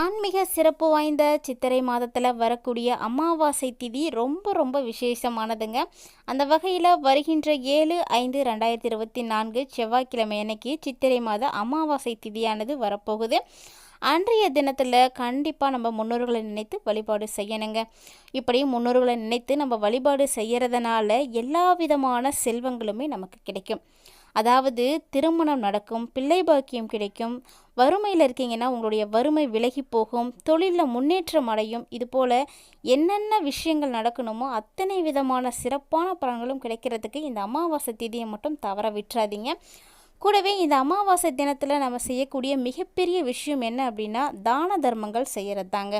ஆன்மீக சிறப்பு வாய்ந்த சித்திரை மாதத்தில் வரக்கூடிய அமாவாசை திதி ரொம்ப ரொம்ப விசேஷமானதுங்க. அந்த வகையில் வருகின்ற ஏழு ஐந்து ரெண்டாயிரத்தி இருபத்தி நான்கு செவ்வாய்க்கிழமை அன்னைக்கு சித்திரை மாத அமாவாசை திதியானது வரப்போகுது. அன்றைய தினத்தில் கண்டிப்பாக நம்ம முன்னோர்களை நினைத்து வழிபாடு செய்யணுங்க. இப்படி முன்னோர்களை நினைத்து நம்ம வழிபாடு செய்கிறதுனால எல்லா விதமான செல்வங்களுமே நமக்கு கிடைக்கும். அதாவது திருமணம் நடக்கும் பிள்ளை பாக்கியம் கிடைக்கும் வறுமையில் இருக்கீங்கன்னா உங்களுடைய வறுமை விலகி போகும் தொழிலில் முன்னேற்றம் அடையும். இதுபோல் என்னென்ன விஷயங்கள் நடக்கணுமோ அத்தனை விதமான சிறப்பான பலன்களும் கிடைக்கிறதுக்கு இந்த அமாவாசை திதியை மட்டும் தவற விட்டுறாதீங்க. கூடவே இந்த அமாவாசை தினத்தில் நம்ம செய்யக்கூடிய மிகப்பெரிய விஷயம் என்ன அப்படின்னா தான தர்மங்கள் செய்கிறது தாங்க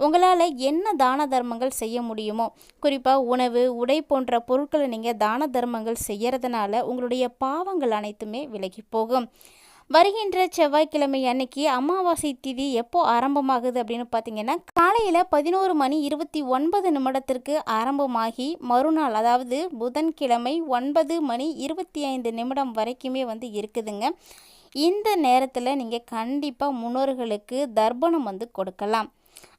உங்களால் என்ன தான தர்மங்கள் செய்ய முடியுமோ குறிப்பாக உணவு உடை போன்ற பொருட்களை நீங்கள் தான தர்மங்கள் செய்கிறதுனால உங்களுடைய பாவங்கள் அனைத்துமே விலகி போகும். வருகின்ற செவ்வாய்க்கிழமை அன்னைக்கு அமாவாசை திதி எப்போ ஆரம்பமாகுது அப்படின்னு பார்த்தீங்கன்னா காலையில் பதினோரு மணி இருபத்தி ஒன்பது நிமிடத்திற்கு ஆரம்பமாகி மறுநாள் அதாவது புதன்கிழமை ஒன்பது மணி இருபத்தி ஐந்து நிமிடம் வரைக்குமே வந்து இருக்குதுங்க. இந்த நேரத்தில் நீங்கள் கண்டிப்பாக முன்னோர்களுக்கு தர்ப்பணம் வந்து கொடுக்கலாம்.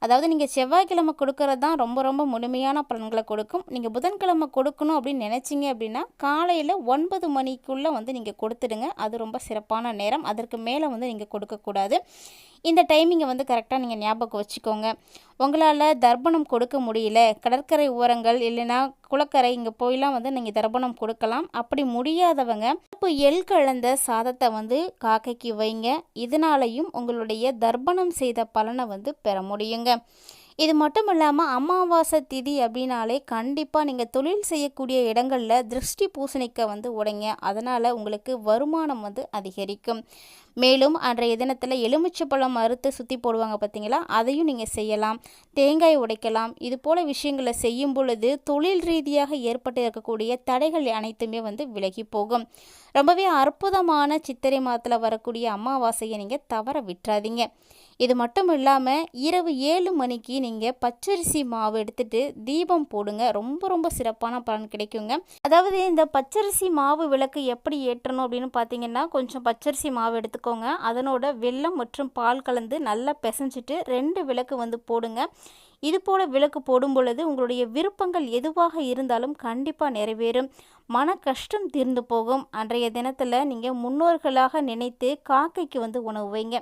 அதாவது நீங்கள் செவ்வாய்க்கிழமை கொடுக்கறது தான் ரொம்ப ரொம்ப முழுமையான பலன்களை கொடுக்கும். நீங்கள் புதன்கிழமை கொடுக்கணும் அப்படின்னு நினச்சிங்க அப்படின்னா காலையில் ஒன்பது மணிக்குள்ளே வந்து நீங்கள் கொடுத்துடுங்க. அது ரொம்ப சிறப்பான நேரம். அதற்கு மேலே வந்து நீங்கள் கொடுக்கக்கூடாது. இந்த டைமிங்கை வந்து கரெக்டாக நீங்கள் ஞாபகம் வச்சுக்கோங்க. உங்களால் தர்ப்பணம் கொடுக்க முடியல. கடற்கரை ஓரங்கள் இல்லைன்னா குளக்கரை இங்கே போயெலாம் வந்து நீங்கள் தர்ப்பணம் கொடுக்கலாம். அப்படி முடியாதவங்க இப்போ எள் கலந்த சாதத்தை வந்து காக்கைக்கு வைங்க. இதனாலையும் உங்களுடைய தர்ப்பணம் செய்த பலனை வந்து பெற முடியுங்க. இது மட்டும் இல்லாமல் அமாவாசை திதி அப்படின்னாலே கண்டிப்பாக நீங்கள் தொழில் செய்யக்கூடிய இடங்களில் திருஷ்டி பூசணிக்க வந்து உடைங்க. அதனால் உங்களுக்கு வருமானம் வந்து அதிகரிக்கும். மேலும் அன்றைய தினத்தில் எலுமிச்சப்பழம் அறுத்து சுற்றி போடுவாங்க பார்த்தீங்களா அதையும் நீங்கள் செய்யலாம். தேங்காய் உடைக்கலாம். இது போல் விஷயங்களை செய்யும் பொழுது தொழில் ரீதியாக ஏற்பட்டு இருக்கக்கூடிய தடைகள் அனைத்துமே வந்து விலகி போகும். ரொம்பவே அற்புதமான சித்திரை மாதத்தில் வரக்கூடிய அமாவாசையை நீங்கள் தவற விட்டுறாதீங்க. இது மட்டும் இல்லாமல் இரவு ஏழு மணிக்கு நீங்கள் பச்சரிசி மாவு எடுத்துகிட்டு தீபம் போடுங்க. ரொம்ப ரொம்ப சிறப்பான பலன் கிடைக்குங்க. அதாவது இந்த பச்சரிசி மாவு விளக்கு எப்படி ஏற்றணும் அப்படின்னு பார்த்தீங்கன்னா கொஞ்சம் பச்சரிசி மாவு எடுத்துக்கோங்க. அதனோட வெல்லம் மற்றும் பால் கலந்து நல்லா பிசைஞ்சிட்டு ரெண்டு விளக்கு வந்து போடுங்க. இது போல் விளக்கு போடும் பொழுது உங்களுடைய விருப்பங்கள் எதுவாக இருந்தாலும் கண்டிப்பாக நிறைவேறும். மன கஷ்டம் தீர்ந்து போகும். அன்றைய தினத்தில் நீங்கள் முன்னோர்களாக நினைத்து காக்கைக்கு வந்து உணவு வைங்க.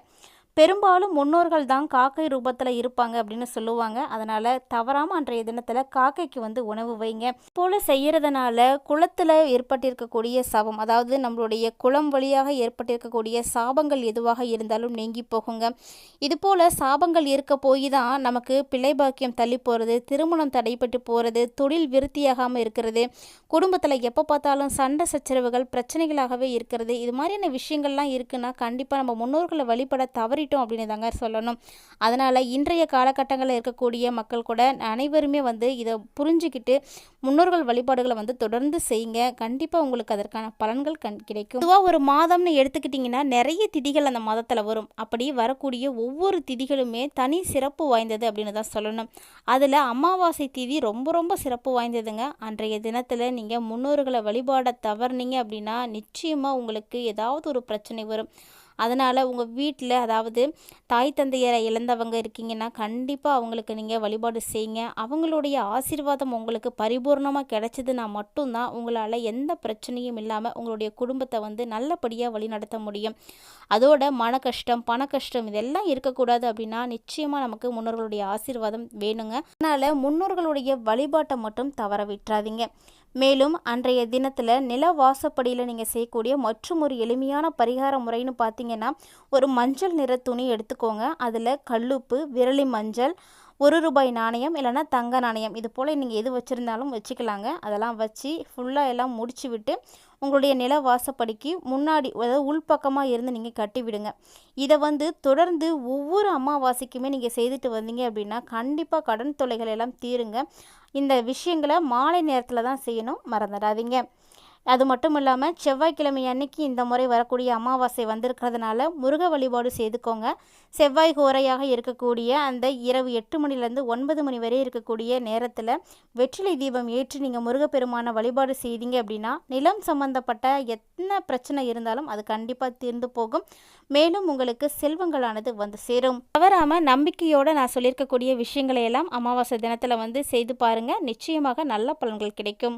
பெரும்பாலும் முன்னோர்கள் தான் காக்கை ரூபத்தில் இருப்பாங்க அப்படின்னு சொல்லுவாங்க. அதனால் தவறாமல் அன்றைய தினத்தில் காக்கைக்கு வந்து உணவு வைங்க. போல் செய்கிறதுனால குளத்தில் ஏற்பட்டிருக்கக்கூடிய சாபம் அதாவது நம்மளுடைய குளம் வழியாக ஏற்பட்டிருக்கக்கூடிய சாபங்கள் எதுவாக இருந்தாலும் நீங்கி போகுங்க. இதுபோல் சாபங்கள் இருக்க போய் தான் நமக்கு பிள்ளை பாக்கியம் தள்ளி போகிறது திருமணம் தடைப்பட்டு போகிறது தொழில் விருத்தியாகாமல் இருக்கிறது குடும்பத்தில் எப்போ பார்த்தாலும் சண்டை சச்சரவுகள் பிரச்சனைகளாகவே இருக்கிறது. இது மாதிரியான விஷயங்கள்லாம் இருக்குன்னா கண்டிப்பாக நம்ம முன்னோர்களை வழிபட தவறி மாறிட்டோம் அப்படின்னு தாங்க சொல்லணும். அதனால் இன்றைய காலகட்டங்களில் இருக்கக்கூடிய மக்கள் கூட அனைவருமே வந்து இதை புரிஞ்சுக்கிட்டு முன்னோர்கள் வழிபாடுகளை வந்து தொடர்ந்து செய்யுங்க. கண்டிப்பாக உங்களுக்கு அதற்கான பலன்கள் கண் கிடைக்கும். பொதுவாக ஒரு மாதம்னு எடுத்துக்கிட்டிங்கன்னா நிறைய திதிகள் அந்த மாதத்தில் வரும். அப்படி வரக்கூடிய ஒவ்வொரு திதிகளுமே தனி சிறப்பு வாய்ந்தது அப்படின்னு தான் சொல்லணும். அதில் அமாவாசை திதி ரொம்ப ரொம்ப சிறப்பு வாய்ந்ததுங்க. அன்றைய தினத்தில் நீங்கள் முன்னோர்களை வழிபாட தவறுனீங்க அப்படின்னா நிச்சயமாக உங்களுக்கு ஏதாவது ஒரு பிரச்சனை வரும். அதனால் உங்கள் வீட்டில் அதாவது தாய் தந்தையரை இழந்தவங்க இருக்கீங்கன்னா கண்டிப்பாக அவங்களுக்கு நீங்கள் வழிபாடு செய்யுங்க. அவங்களுடைய ஆசீர்வாதம் உங்களுக்கு பரிபூர்ணமாக கிடைச்சதுன்னா மட்டும்தான் உங்களால் எந்த பிரச்சனையும் இல்லாமல் உங்களுடைய குடும்பத்தை வந்து நல்லபடியாக வழிநடத்த முடியும். அதோட மன கஷ்டம் பண கஷ்டம் இதெல்லாம் இருக்கக்கூடாது அப்படின்னா நிச்சயமாக நமக்கு முன்னோர்களுடைய ஆசீர்வாதம் வேணுங்க. அதனால் முன்னோர்களுடைய வழிபாட்டை மட்டும் தவற விட்டுறாதீங்க. மேலும் அன்றைய தினத்தில் நில வாசப்படியில் நீங்கள் செய்யக்கூடிய மற்றும் ஒரு எளிமையான பரிகார முறைன்னு பார்த்தீங்கன்னா ஒரு மஞ்சள் நிற துணி எடுத்துக்கோங்க. அதில் கல்லுப்பு விரலி மஞ்சள் ஒரு ரூபாய் நாணயம் இல்லைனா தங்க நாணயம். இது போல் நீங்கள் எது வச்சுருந்தாலும் வச்சுக்கலாங்க. அதெல்லாம் வச்சு ஃபுல்லாக எல்லாம் முடிச்சு விட்டு உங்களுடைய நில வாசப்படிக்கு முன்னாடி அதாவது உள்பக்கமாக இருந்து நீங்கள் கட்டி விடுங்க. இதை வந்து தொடர்ந்து ஒவ்வொரு அமாவாசைக்குமே நீங்கள் செய்துட்டு வந்தீங்க அப்படின்னா கண்டிப்பாக கடன் தொலைகள் எல்லாம் தீருங்க. இந்த விஷயங்களை மாலை நேரத்தில் தான் செய்யணும். மறந்துடாதீங்க. அது மட்டும் இல்லாமல் செவ்வாய்க்கிழமை அன்னைக்கு இந்த முறை வரக்கூடிய அமாவாசை வந்திருக்கிறதுனால முருக வழிபாடு செய்துக்கோங்க. செவ்வாய் கோரையாக இருக்கக்கூடிய அந்த இரவு எட்டு மணிலேருந்து ஒன்பது மணி வரை இருக்கக்கூடிய நேரத்தில் வெற்றிலை தீபம் ஏற்றி நீங்கள் முருகப்பெருமான வழிபாடு செய்தீங்க அப்படின்னா நிலம் சம்பந்தப்பட்ட என்ன பிரச்சனை இருந்தாலும் அது கண்டிப்பாக தீர்ந்து போகும். மேலும் உங்களுக்கு செல்வங்களானது வந்து சேரும். தவறாமல் நம்பிக்கையோடு நான் சொல்லியிருக்கக்கூடிய விஷயங்களை எல்லாம் அமாவாசை தினத்தில் வந்து செய்து பாருங்கள் நிச்சயமாக நல்ல பலன்கள் கிடைக்கும்.